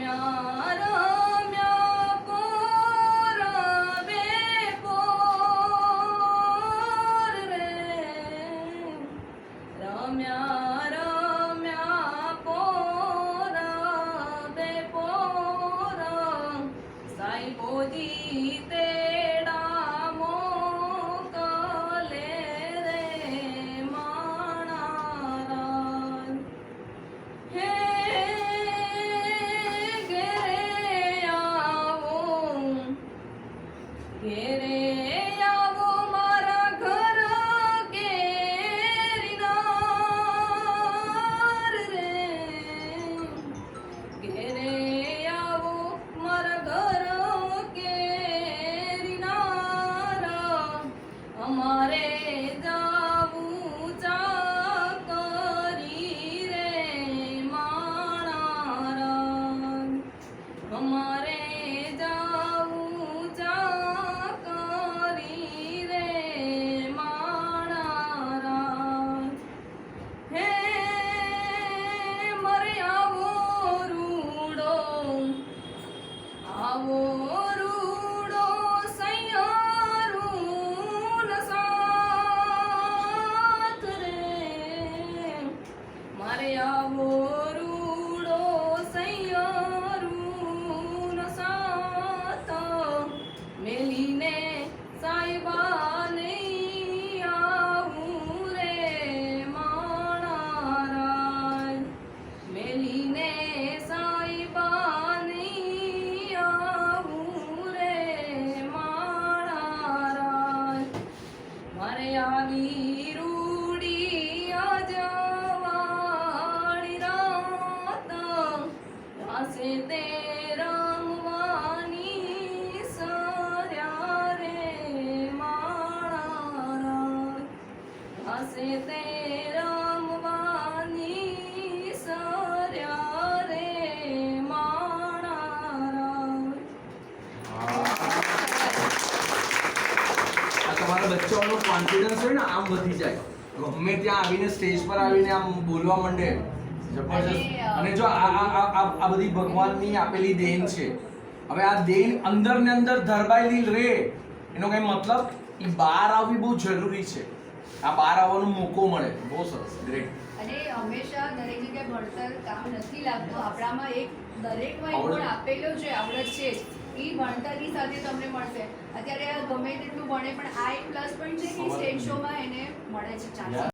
보면 હસે તે રમવાની સર્યા રે તમારા બચ્ચાઓનો કોન્ફિડન્સ હોય ને આમ વધી જાય. ગમે ત્યાં આવીને સ્ટેજ પર આવીને આમ બોલવા માંડે જબરજસ્ત. અને જો આ આ આ- આ આ બધી ભગવાનની આપેલી દેન છે. હવે આ દેન અંદર ને અંદર ધરબાયેલી રે. એનો કઈ મતલબ? એ બહાર આવવી બહુ જરૂરી છે. આ બહાર આવવાનો મોકો મળે. બહુ સરસ. ગ્રેટ અને હંમેશા દરેક જગ્યાએ ભણતર કામ નથી લાગતું. આપણામાં એક દરેકમાં એક. ગુણ આપેલો છે આવડત છે. એ ભણતરની સાથે તમને મળશે. અત્યારે ગમે તેટલું ભણે પણ આ એક પ્લસ પોઈન્ટ છે કે. સ્ટેજ શોમાં એને મળે છે ચાન્સ